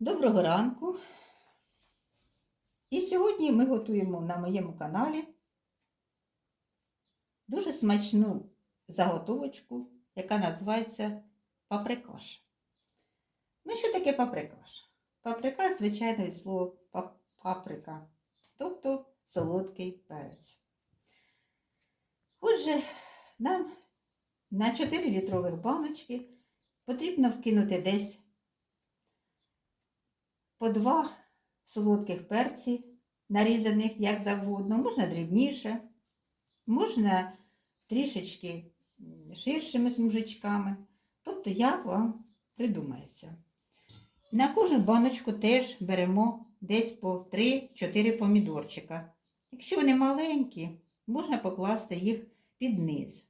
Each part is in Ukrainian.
Доброго ранку. І сьогодні ми готуємо на моєму каналі дуже смачну заготовочку, яка називається паприкаш. Ну, що таке паприкаш? Паприкаш, звичайно, від слова паприка, тобто солодкий перець. Отже, нам на 4 літрових баночки потрібно вкинути десь по два солодких перці, нарізаних як завгодно, можна дрібніше, можна трішечки ширшими смужечками, тобто як вам придумається. На кожну баночку теж беремо десь по 3-4 помідорчика. Якщо вони маленькі, можна покласти їх під низ.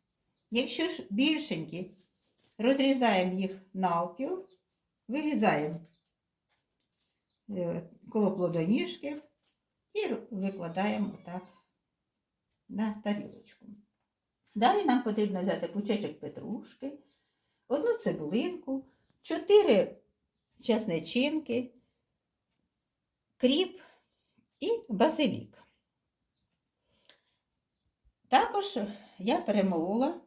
Якщо ж більшенькі, розрізаємо їх навпіл, вирізаємо коло плодоніжки і викладаємо так на тарілочку. Далі нам потрібно взяти пучечок петрушки, одну цибулинку, чотири чесничинки, кріп і базилік. Також я перемолола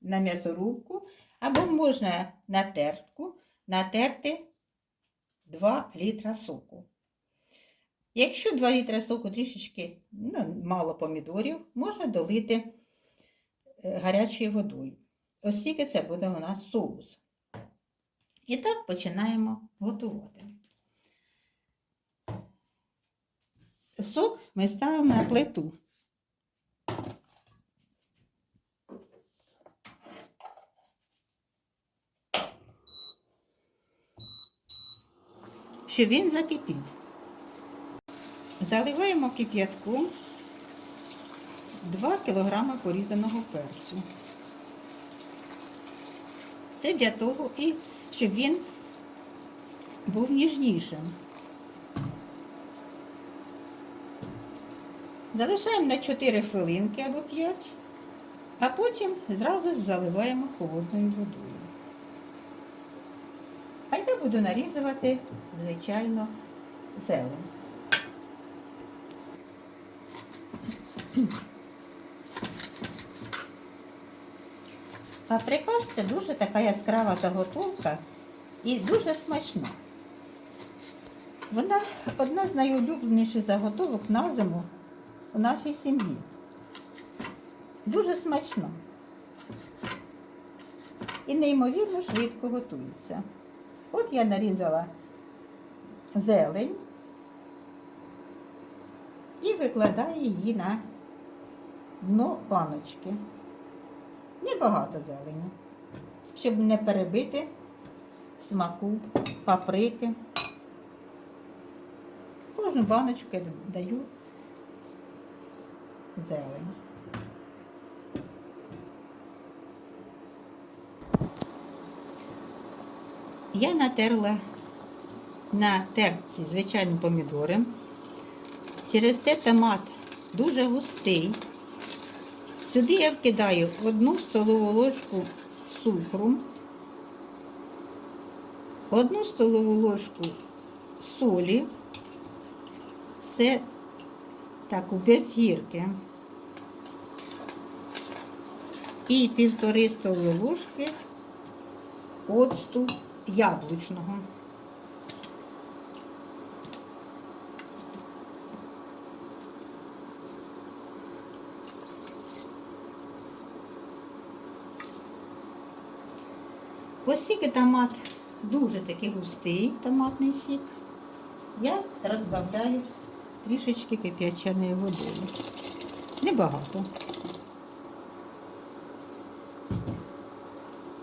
на м'ясорубку або можна на тертку натерти 2 літра соку. Якщо 2 літра соку трішечки ну, мало помідорів, можна долити е, гарячою водою. Ось тільки це буде у нас соус. І так починаємо готувати. Сок ми ставимо на плиту. Щоб він закипів. Заливаємо кип'ятком 2 кг порізаного перцю. Це для того, і щоб він був ніжнішим. Залишаємо на 4 хвилинки або 5, а потім зразу заливаємо холодною водою. Буду нарізувати, звичайно, зелень. Паприкаш це дуже така яскрава заготовка і дуже смачна. Вона одна з найулюбленіших заготовок на зиму у нашій сім'ї. Дуже смачна. І неймовірно швидко готується. От я нарізала зелень і викладаю її на дно баночки. Небагато зелені, щоб не перебити смаку паприки. Кожну баночку я даю зелень. Я натерла на терці звичайні помідори. Через те томат дуже густий. Сюди я вкидаю одну столову ложку цукру, одну столову ложку солі, це так, без гірки, і півтори столові ложки оцту яблучного. Оскільки томат дуже такий густий, томатний сік, я розбавляю трішечки кип'ячаною водою. Небагато.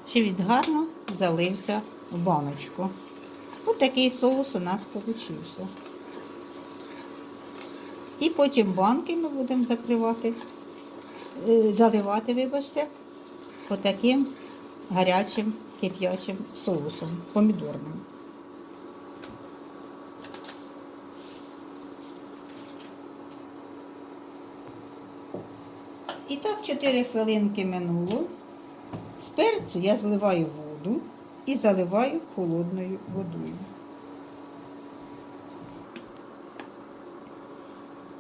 Щоб він гарно залився в баночку. Ось такий соус у нас вийшов. І потім банки ми будемо закривати, е, заливати, вибачте, отаким гарячим кип'ячим соусом помідорним. І так 4 хвилинки минуло. З перцю я зливаю воду воду і заливаю холодною водою.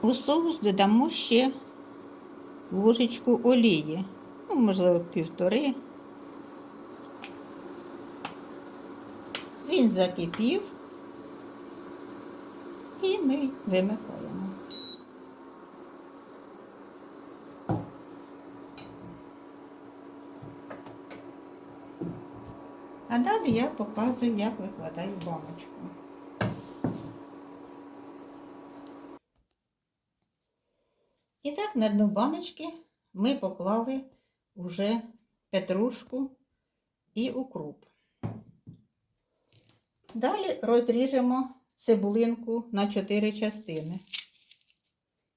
У соус додамо ще ложечку олії, ну, можливо, півтори. Він закипів і ми вимикаємо. Далі я показую, як викладаю баночку. І так, на дно баночки ми поклали вже петрушку і укроп. Далі розріжемо цибулинку на 4 частини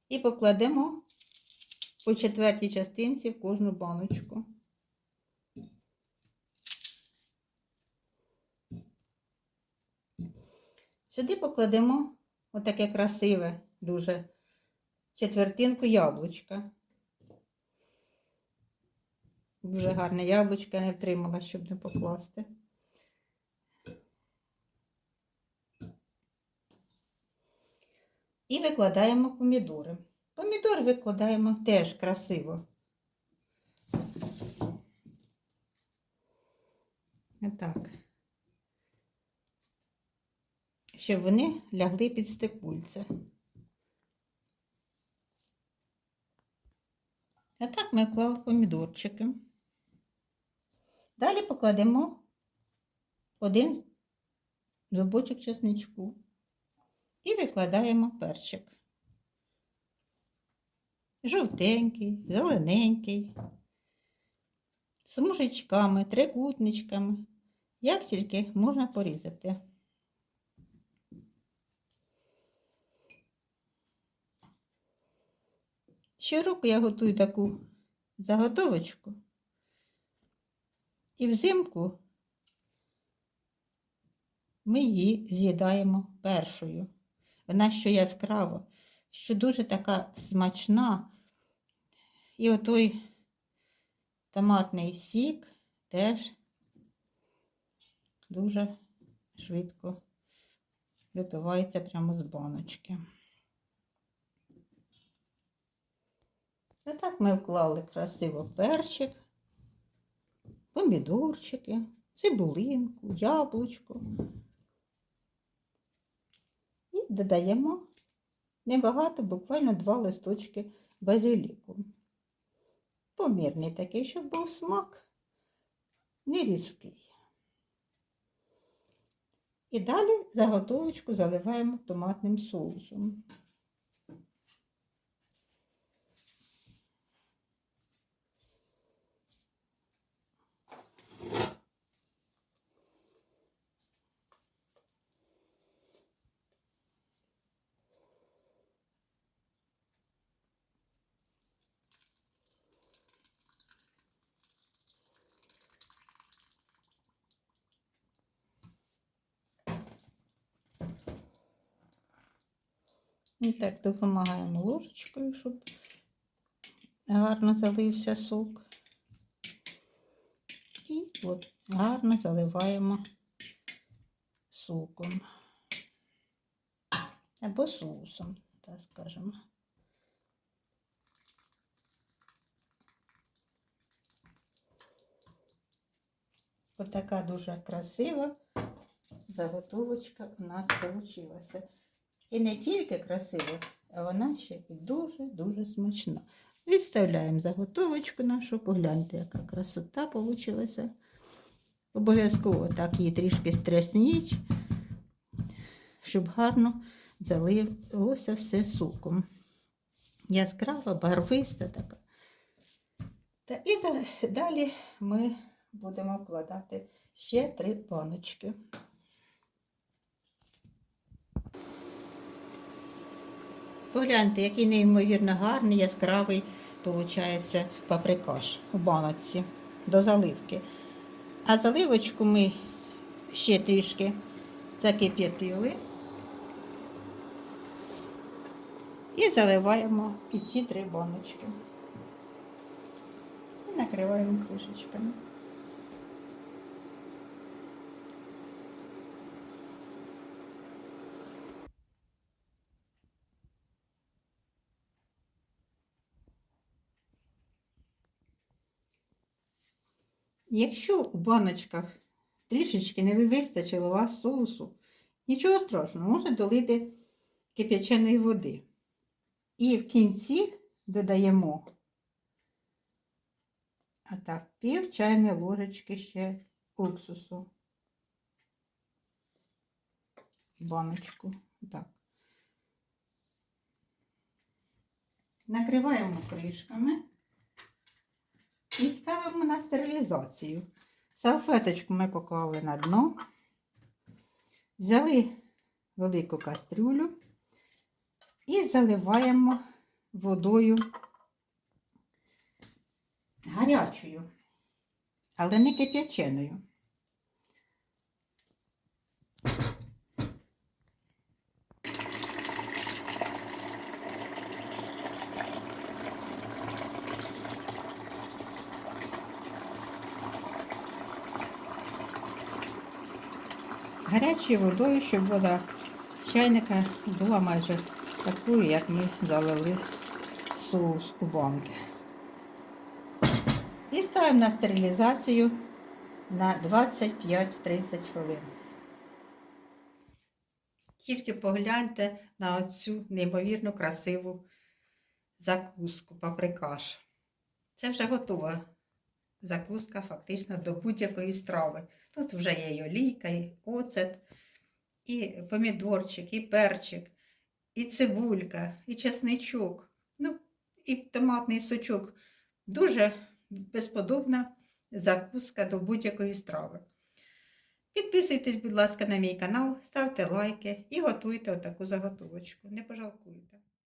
і покладемо по четвертій частинці в кожну баночку. Сюди покладемо отаке красиве дуже четвертинку яблучка. Дуже гарне яблучко я не втримала, щоб не покласти. І викладаємо помідори. Помідор викладаємо теж красиво. Отак. Щоб вони лягли під стекульце. А так ми вклали помідорчики. Далі покладемо один зубочок чесничку і викладаємо перчик. Жовтенький, зелененький, з мужичками, трикутничками, як тільки можна порізати. Щороку я готую таку заготовочку. І взимку ми її з'їдаємо першою. Вона що яскрава, що дуже така смачна. І отой томатний сік теж дуже швидко випивається прямо з баночки. Отак ми вклали красиво перчик, помідорчики, цибулинку, яблучко. І додаємо небагато, буквально два листочки базиліку. Помірний такий, щоб був смак, не різкий. І далі заготовочку заливаємо томатним соусом. І так допомагаємо ложечкою, щоб гарно залився сок. І от гарно заливаємо соком. Або соусом, так скажемо. Отака дуже красива заготовочка у нас вийшла. І не тільки красива, а вона ще і дуже-дуже смачна. Відставляємо заготовочку нашу, погляньте, яка красота вийшла. Обов'язково так її трішки стрясніть, щоб гарно залилося все соком. Яскрава, барвиста така. Та І далі ми будемо вкладати ще три баночки. Погляньте, який неймовірно гарний, яскравий, виходить, паприкаш у баночці до заливки. А заливочку ми ще трішки закип'ятили і заливаємо і ці три баночки. І накриваємо кришечками. Якщо у баночках трішечки не вистачило у вас соусу, нічого страшного, можна долити кип'яченої води. І в кінці додаємо а так, пів чайної ложечки ще уксусу. Баночку. Так. Накриваємо кришками і ставимо на стерилізацію. Салфеточку ми поклали на дно, взяли велику кастрюлю і заливаємо водою гарячою, але не кип'яченою. Гарячою водою, щоб вода чайника була майже такою, як ми залили соус у банки. І ставимо на стерилізацію на 25-30 хвилин. Тільки погляньте на цю неймовірно красиву закуску паприкаш. Це вже готова закуска фактично до будь-якої страви. Тут вже є і олійка, і оцет, і помідорчик, і перчик, і цибулька, і чесничок, ну, і томатний сочок. Дуже безподобна закуска до будь-якої страви. Підписуйтесь, будь ласка, на мій канал, ставте лайки і готуйте отаку заготовочку. Не пожалкуйте.